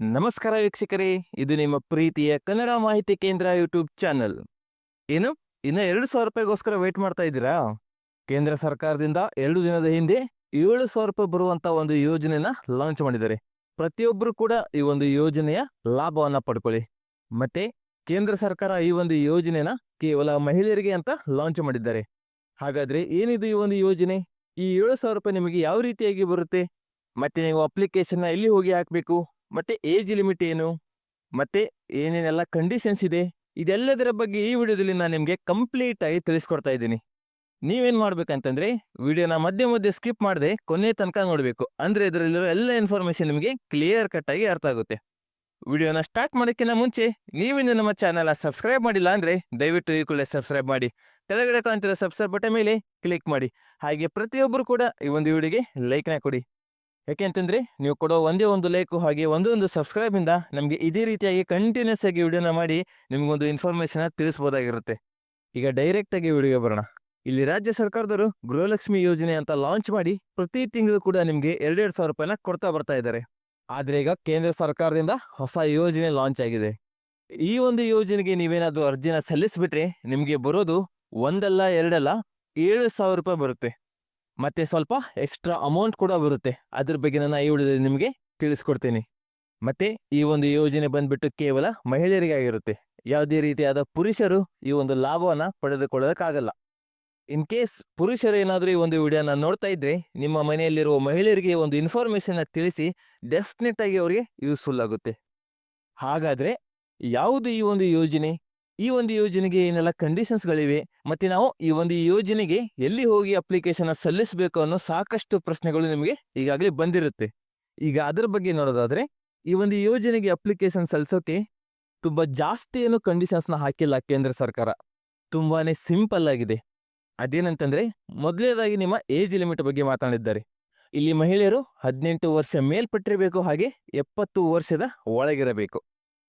ನಮಸ್ಕಾರ ವೀಕ್ಷಕರೇ, ಇದು ನಿಮ್ಮ ಪ್ರೀತಿಯ ಕನ್ನಡ ಮಾಹಿತಿ ಕೇಂದ್ರ ಯೂಟ್ಯೂಬ್ ಚಾನಲ್ ಏನು? ಇನ್ನು ಎರಡು ಸಾವಿರ ರೂಪಾಯಿಗೋಸ್ಕರ ವೇಟ್ ಮಾಡ್ತಾ ಇದ್ದೀರಾ? ಕೇಂದ್ರ ಸರ್ಕಾರದಿಂದ ಎರಡು ದಿನದ ಹಿಂದೆ ಏಳು ಸಾವಿರ ರೂಪಾಯಿ ಬರುವಂತ ಒಂದು ಯೋಜನೆನ ಲಾಂಚ್ ಮಾಡಿದ್ದಾರೆ. ಪ್ರತಿಯೊಬ್ಬರು ಕೂಡ ಈ ಒಂದು ಯೋಜನೆಯ ಲಾಭವನ್ನ ಪಡ್ಕೊಳ್ಳಿ. ಮತ್ತೆ ಕೇಂದ್ರ ಸರ್ಕಾರ ಈ ಒಂದು ಯೋಜನೆನ ಕೇವಲ ಮಹಿಳೆಯರಿಗೆ ಅಂತ ಲಾಂಚ್ ಮಾಡಿದ್ದಾರೆ. ಹಾಗಾದ್ರೆ ಏನಿದು ಈ ಒಂದು ಯೋಜನೆ? ಈ ಏಳು ಸಾವಿರ ರೂಪಾಯಿ ನಿಮಗೆ ಯಾವ ರೀತಿಯಾಗಿ ಬರುತ್ತೆ? ಮತ್ತೆ ನೀವು ಅಪ್ಲಿಕೇಶನ್ನ ಎಲ್ಲಿ ಹೋಗಿ ಹಾಕಬೇಕು? ಮತ್ತೆ ಏಜ್ ಲಿಮಿಟ್ ಏನು? ಮತ್ತೆ ಏನೇನೆಲ್ಲ ಕಂಡೀಷನ್ಸ್ ಇದೆ? ಇದೆಲ್ಲದರ ಬಗ್ಗೆ ಈ ವಿಡಿಯೋದಲ್ಲಿ ನಾನು ನಿಮಗೆ ಕಂಪ್ಲೀಟ್ ಆಗಿ ತಿಳಿಸ್ಕೊಡ್ತಾ ಇದ್ದೀನಿ. ನೀವೇನು ಮಾಡ್ಬೇಕಂತಂದ್ರೆ, ವಿಡಿಯೋನ ಮಧ್ಯೆ ಮಧ್ಯೆ ಸ್ಕಿಪ್ ಮಾಡದೆ ಕೊನೆ ತನಕ ನೋಡಬೇಕು. ಅಂದ್ರೆ ಇದರಲ್ಲಿರೋ ಎಲ್ಲ ಇನ್ಫಾರ್ಮೇಷನ್ ನಿಮಗೆ ಕ್ಲಿಯರ್ ಕಟ್ ಆಗಿ ಅರ್ಥ ಆಗುತ್ತೆ. ವಿಡಿಯೋನ ಸ್ಟಾರ್ಟ್ ಮಾಡೋಕ್ಕಿಂತ ಮುಂಚೆ ನೀವಿನ್ನು ನಮ್ಮ ಚಾನಲ್ ಸಬ್ಸ್ಕ್ರೈಬ್ ಮಾಡಿಲ್ಲ ಅಂದ್ರೆ ದಯವಿಟ್ಟು ಈ ಕೂಡಲೇ ಸಬ್ಸ್ಕ್ರೈಬ್ ಮಾಡಿ. ಕೆಳಗಡೆ ಕಾಣ್ತಿರೋ ಸಬ್ಸ್ಕ್ರೈಬ್ ಬಟನ್ ಮೇಲೆ ಕ್ಲಿಕ್ ಮಾಡಿ. ಹಾಗೆ ಪ್ರತಿಯೊಬ್ಬರು ಕೂಡ ಈ ಒಂದು ವಿಡಿಯೋಗೆ ಲೈಕ್ನ ಕೊಡಿ. ಯಾಕೆಂತಂದ್ರೆ ನೀವು ಕೊಡೋ ಒಂದೇ ಒಂದು ಲೈಕು ಹಾಗೆ ಒಂದೊಂದು ಒಂದು ಸಬ್ಸ್ಕ್ರೈಬಿಂದ ನಮಗೆ ಇದೇ ರೀತಿಯಾಗಿ ಕಂಟಿನ್ಯೂಸ್ ಆಗಿ ವಿಡಿಯೋನ ಮಾಡಿ ನಿಮಗೊಂದು ಇನ್ಫಾರ್ಮೇಷನ್ನ ತಿಳಿಸ್ಬೋದಾಗಿರುತ್ತೆ. ಈಗ ಡೈರೆಕ್ಟಾಗಿ ವಿಡಿಯೋ ಬರೋಣ. ಇಲ್ಲಿ ರಾಜ್ಯ ಸರ್ಕಾರದವರು ಗೃಹಲಕ್ಷ್ಮಿ ಯೋಜನೆ ಅಂತ ಲಾಂಚ್ ಮಾಡಿ ಪ್ರತಿ ತಿಂಗಳು ಕೂಡ ನಿಮಗೆ ಎರಡೆರಡು ಸಾವಿರ ರೂಪಾಯಿನ ಕೊಡ್ತಾ ಬರ್ತಾ ಇದ್ದಾರೆ. ಆದರೆ ಈಗ ಕೇಂದ್ರ ಸರ್ಕಾರದಿಂದ ಹೊಸ ಯೋಜನೆ ಲಾಂಚ್ ಆಗಿದೆ. ಈ ಒಂದು ಯೋಜನೆಗೆ ನೀವೇನಾದರೂ ಅರ್ಜಿನ ಸಲ್ಲಿಸಿಬಿಟ್ರೆ ನಿಮಗೆ ಬರೋದು ಒಂದಲ್ಲ, ಎರಡಲ್ಲ, ಏಳು ಸಾವಿರ ರೂಪಾಯಿ ಬರುತ್ತೆ. ಮತ್ತೆ ಸ್ವಲ್ಪ ಎಕ್ಸ್ಟ್ರಾ ಅಮೌಂಟ್ ಕೂಡ ಬರುತ್ತೆ. ಅದ್ರ ಬಗ್ಗೆ ನಾನು ಈ ವಿಡಿಯೋದಲ್ಲಿ ನಿಮಗೆ ತಿಳಿಸ್ಕೊಡ್ತೀನಿ. ಮತ್ತೆ ಈ ಒಂದು ಯೋಜನೆ ಬಂದ್ಬಿಟ್ಟು ಕೇವಲ ಮಹಿಳೆಯರಿಗೆ ಆಗಿರುತ್ತೆ. ಯಾವುದೇ ರೀತಿಯಾದ ಪುರುಷರು ಈ ಒಂದು ಲಾಭವನ್ನ ಪಡೆದುಕೊಳ್ಳೋದಕ್ಕಾಗಲ್ಲ. ಇನ್ ಕೇಸ್ ಪುರುಷರು ಏನಾದರೂ ಈ ಒಂದು ವಿಡಿಯೋನ ನೋಡ್ತಾ ಇದ್ರೆ, ನಿಮ್ಮ ಮನೆಯಲ್ಲಿರುವ ಮಹಿಳೆಯರಿಗೆ ಒಂದು ಇನ್ಫಾರ್ಮೇಷನ್ನ ತಿಳಿಸಿ ಡೆಫಿನೆಟ್ ಆಗಿ ಅವರಿಗೆ ಯೂಸ್ಫುಲ್ ಆಗುತ್ತೆ. ಹಾಗಾದ್ರೆ ಯಾವುದು ಈ ಒಂದು ಯೋಜನೆ? ಈ ಒಂದು ಯೋಜನೆಗೆ ಏನೆಲ್ಲ ಕಂಡೀಷನ್ಸ್ಗಳಿವೆ ಮತ್ತೆ ನಾವು ಈ ಒಂದು ಯೋಜನೆಗೆ ಎಲ್ಲಿ ಹೋಗಿ ಅಪ್ಲಿಕೇಶನ್ ಸಲ್ಲಿಸಬೇಕು ಅನ್ನೋ ಸಾಕಷ್ಟು ಪ್ರಶ್ನೆಗಳು ನಿಮಗೆ ಈಗಾಗಲೇ ಬಂದಿರುತ್ತೆ. ಈಗ ಅದರ ಬಗ್ಗೆ ನೋಡೋದಾದ್ರೆ, ಈ ಒಂದು ಯೋಜನೆಗೆ ಅಪ್ಲಿಕೇಶನ್ ಸಲ್ಲಿಸೋಕೆ ತುಂಬಾ ಜಾಸ್ತಿ ಏನು ಕಂಡೀಷನ್ಸ್ನ ಹಾಕಿಲ್ಲ ಕೇಂದ್ರ ಸರ್ಕಾರ. ತುಂಬಾನೇ ಸಿಂಪಲ್ ಆಗಿದೆ. ಅದೇನಂತಂದರೆ ಮೊದಲನೇದಾಗಿ ನಿಮ್ಮ ಏಜ್ ಲಿಮಿಟ್ ಬಗ್ಗೆ ಮಾತಾಡಿದ್ದಾರೆ. ಇಲ್ಲಿ ಮಹಿಳೆಯರು ಹದಿನೆಂಟು ವರ್ಷ ಮೇಲ್ಪಟ್ಟಿರಬೇಕು ಹಾಗೆ ಎಪ್ಪತ್ತು ವರ್ಷದ ಒಳಗಿರಬೇಕು.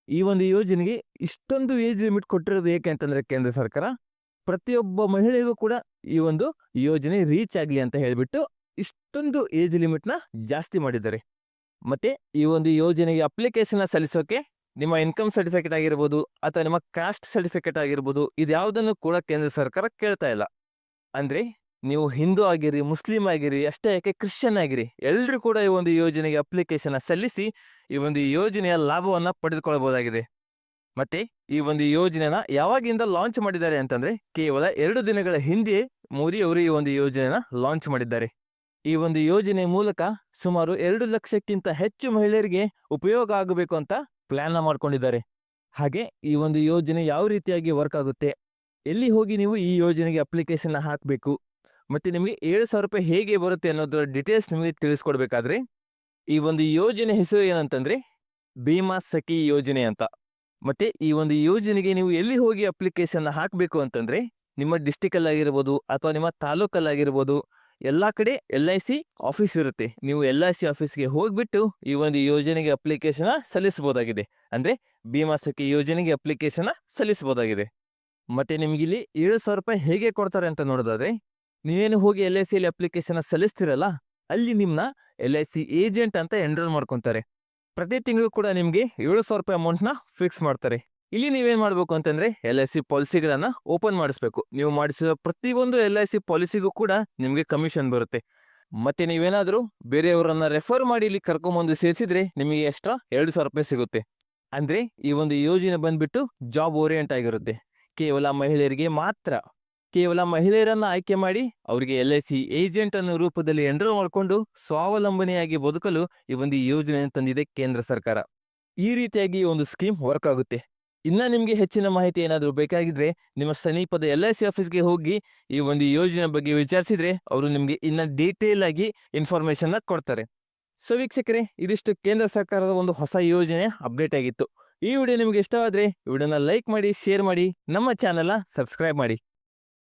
ಈ ಒಂದು ಯೋಜನೆಗೆ ಇಷ್ಟೊಂದು ಏಜ್ ಲಿಮಿಟ್ ಕೊಟ್ಟಿರೋದು ಏಕೆ ಅಂತಂದ್ರೆ ಕೇಂದ್ರ ಸರ್ಕಾರ, ಪ್ರತಿಯೊಬ್ಬ ಮಹಿಳೆಗೂ ಕೂಡ ಈ ಒಂದು ಯೋಜನೆ ರೀಚ್ ಆಗಲಿ ಅಂತ ಹೇಳಿಬಿಟ್ಟು ಇಷ್ಟೊಂದು ಏಜ್ ಲಿಮಿಟ್ನ ಜಾಸ್ತಿ ಮಾಡಿದ್ದಾರೆ. ಮತ್ತೆ ಈ ಒಂದು ಯೋಜನೆಗೆ ಅಪ್ಲಿಕೇಶನ್ ಸಲ್ಲಿಸೋಕೆ ನಿಮ್ಮ ಇನ್ಕಮ್ ಸರ್ಟಿಫಿಕೇಟ್ ಆಗಿರ್ಬೋದು ಅಥವಾ ನಿಮ್ಮ ಕಾಸ್ಟ್ ಸರ್ಟಿಫಿಕೇಟ್ ಆಗಿರ್ಬೋದು, ಇದ್ಯಾವುದನ್ನು ಕೂಡ ಕೇಂದ್ರ ಸರ್ಕಾರ ಕೇಳ್ತಾ ಇಲ್ಲ. ಅಂದ್ರೆ ನೀವು ಹಿಂದೂ ಆಗಿರಿ, ಮುಸ್ಲಿಂ ಆಗಿರಿ, ಅಷ್ಟೇ ಯಾಕೆ ಕ್ರಿಶ್ಚಿಯನ್ ಆಗಿರಿ ಎಲ್ಲರೂ ಕೂಡ ಈ ಒಂದು ಯೋಜನೆಗೆ ಅಪ್ಲಿಕೇಶನ್ ಸಲ್ಲಿಸಿ ಈ ಒಂದು ಯೋಜನೆಯ ಲಾಭವನ್ನ ಪಡೆದುಕೊಳ್ಳಬಹುದಾಗಿದೆ ಮತ್ತೆ ಈ ಒಂದು ಯೋಜನೆನ ಯಾವಾಗಿಂದ ಲಾಂಚ್ ಮಾಡಿದ್ದಾರೆ ಅಂತಂದ್ರೆ ಕೇವಲ ಎರಡು ದಿನಗಳ ಹಿಂದೆ ಮೋದಿ ಅವರು ಈ ಒಂದು ಯೋಜನೆನ ಲಾಂಚ್ ಮಾಡಿದ್ದಾರೆ. ಈ ಒಂದು ಯೋಜನೆ ಮೂಲಕ ಸುಮಾರು ಎರಡು ಲಕ್ಷಕ್ಕಿಂತ ಹೆಚ್ಚು ಮಹಿಳೆಯರಿಗೆ ಉಪಯೋಗ ಆಗಬೇಕು ಅಂತ ಪ್ಲಾನ್ ಮಾಡ್ಕೊಂಡಿದ್ದಾರೆ. ಹಾಗೆ ಈ ಒಂದು ಯೋಜನೆ ಯಾವ ರೀತಿಯಾಗಿ ವರ್ಕ್ ಆಗುತ್ತೆ, ಎಲ್ಲಿ ಹೋಗಿ ನೀವು ಈ ಯೋಜನೆಗೆ ಅಪ್ಲಿಕೇಶನ್ ಹಾಕಬೇಕು ಮತ್ತೆ ನಿಮಗೆ ಏಳು ಸಾವಿರ ರೂಪಾಯಿ ಹೇಗೆ ಬರುತ್ತೆ ಅನ್ನೋದ್ರ ಡೀಟೇಲ್ಸ್ ನಿಮಗೆ ತಿಳಿಸ್ಕೊಡ್ಬೇಕಾದ್ರೆ, ಈ ಒಂದು ಯೋಜನೆ ಹೆಸರು ಏನಂತಂದ್ರೆ, ಭೀಮಾ ಸಖಿ ಯೋಜನೆ ಅಂತ. ಮತ್ತೆ ಈ ಒಂದು ಯೋಜನೆಗೆ ನೀವು ಎಲ್ಲಿ ಹೋಗಿ ಅಪ್ಲಿಕೇಶನ್ ಹಾಕಬೇಕು ಅಂತಂದ್ರೆ, ನಿಮ್ಮ ಡಿಸ್ಟಿಕಲ್ಲಾಗಿರ್ಬೋದು ಅಥವಾ ನಿಮ್ಮ ತಾಲೂಕಲ್ಲಾಗಿರ್ಬೋದು ಎಲ್ಲ ಕಡೆ ಎಲ್ ಐ ಸಿ ಆಫೀಸ್ ಇರುತ್ತೆ. ನೀವು ಎಲ್ ಐ ಸಿ ಆಫೀಸ್ಗೆ ಹೋಗ್ಬಿಟ್ಟು ಈ ಒಂದು ಯೋಜನೆಗೆ ಅಪ್ಲಿಕೇಶನ ಸಲ್ಲಿಸ್ಬೋದಾಗಿದೆ ಅಂದ್ರೆ ಭೀಮಾ ಸಖಿ ಯೋಜನೆಗೆ ಅಪ್ಲಿಕೇಶನ ಸಲ್ಲಿಸ್ಬೋದಾಗಿದೆ ಮತ್ತೆ ನಿಮಗಿಲ್ಲಿ ಏಳು ಸಾವಿರ ರೂಪಾಯಿ ಹೇಗೆ ಕೊಡ್ತಾರೆ ಅಂತ ನೋಡೋದಾದ್ರೆ ನೀವೇನು ಹೋಗಿ ಎಲ್ ಐ ಸಿಯಲ್ಲಿ ಅಪ್ಲಿಕೇಶನ್ ಸಲ್ಲಿಸ್ತಿರಲ್ಲ, ಅಲ್ಲಿ ನಿಮ್ಮನ್ನ ಎಲ್ ಐ ಸಿ ಏಜೆಂಟ್ ಅಂತ ಎನ್ರೋಲ್ ಮಾಡ್ಕೊಂತಾರೆ. ಪ್ರತಿ ತಿಂಗಳು ಕೂಡ ನಿಮಗೆ ಏಳು ಸಾವಿರ ರೂಪಾಯಿ ಅಮೌಂಟ್ನ ಫಿಕ್ಸ್ ಮಾಡ್ತಾರೆ. ಇಲ್ಲಿ ನೀವೇನು ಮಾಡಬೇಕು ಅಂತಂದ್ರೆ ಎಲ್ ಐ ಸಿ ಪಾಲಿಸಿಗಳನ್ನು ಓಪನ್ ಮಾಡಿಸ್ಬೇಕು. ನೀವು ಮಾಡಿಸಿದ ಪ್ರತಿಯೊಂದು ಎಲ್ ಐ ಸಿ ಪಾಲಿಸಿಗೂ ಕೂಡ ನಿಮಗೆ ಕಮಿಷನ್ ಬರುತ್ತೆ. ಮತ್ತೆ ನೀವೇನಾದರೂ ಬೇರೆಯವರನ್ನ ರೆಫರ್ ಮಾಡಿ ಇಲ್ಲಿ ಕರ್ಕೊಂಬಂದು ಸೇರಿಸಿದ್ರೆ ನಿಮಗೆ ಎಕ್ಸ್ಟ್ರಾ ಎರಡು ಸಾವಿರ ರೂಪಾಯಿ ಸಿಗುತ್ತೆ. ಅಂದ್ರೆ ಈ ಒಂದು ಯೋಜನೆ ಬಂದ್ಬಿಟ್ಟು ಜಾಬ್ ಓರಿಯೆಂಟ್ ಆಗಿರುತ್ತೆ. ಕೇವಲ ಮಹಿಳೆಯರಿಗೆ ಮಾತ್ರ. ಕೇವಲ ಮಹಿಳೆಯರನ್ನ ಆಯ್ಕೆ ಮಾಡಿ ಅವರಿಗೆ ಎಲ್ ಐ ಸಿ ಏಜೆಂಟ್ ಅನ್ನೋ ರೂಪದಲ್ಲಿ ಎನ್ರೋಲ್ ಮಾಡಿಕೊಂಡು ಸ್ವಾವಲಂಬನೆಯಾಗಿ ಬದುಕಲು ಈ ಒಂದು ಯೋಜನೆಯನ್ನು ತಂದಿದೆ ಕೇಂದ್ರ ಸರ್ಕಾರ. ಈ ರೀತಿಯಾಗಿ ಒಂದು ಸ್ಕೀಮ್ ವರ್ಕ್ ಆಗುತ್ತೆ. ಇನ್ನ ನಿಮಗೆ ಹೆಚ್ಚಿನ ಮಾಹಿತಿ ಏನಾದರೂ ಬೇಕಾಗಿದ್ರೆ ನಿಮ್ಮ ಸಮೀಪದ ಎಲ್ ಐ ಸಿ ಆಫೀಸ್ಗೆ ಹೋಗಿ ಈ ಒಂದು ಯೋಜನೆ ಬಗ್ಗೆ ವಿಚಾರಿಸಿದ್ರೆ ಅವರು ನಿಮಗೆ ಇನ್ನ ಡೀಟೇಲ್ ಆಗಿ ಇನ್ಫಾರ್ಮೇಶನ್ ಕೊಡ್ತಾರೆ. ಸೊ ವೀಕ್ಷಕರೇ, ಇದಿಷ್ಟು ಕೇಂದ್ರ ಸರ್ಕಾರದ ಒಂದು ಹೊಸ ಯೋಜನೆ ಅಪ್ಡೇಟ್ ಆಗಿತ್ತು. ಈ ವಿಡಿಯೋ ನಿಮಗೆ ಇಷ್ಟವಾದ್ರೆ ವಿಡಿಯೋನ ಲೈಕ್ ಮಾಡಿ ಶೇರ್ ಮಾಡಿ, ನಮ್ಮ ಚಾನೆಲ್ನ ಸಬ್ಸ್ಕ್ರೈಬ್ ಮಾಡಿ.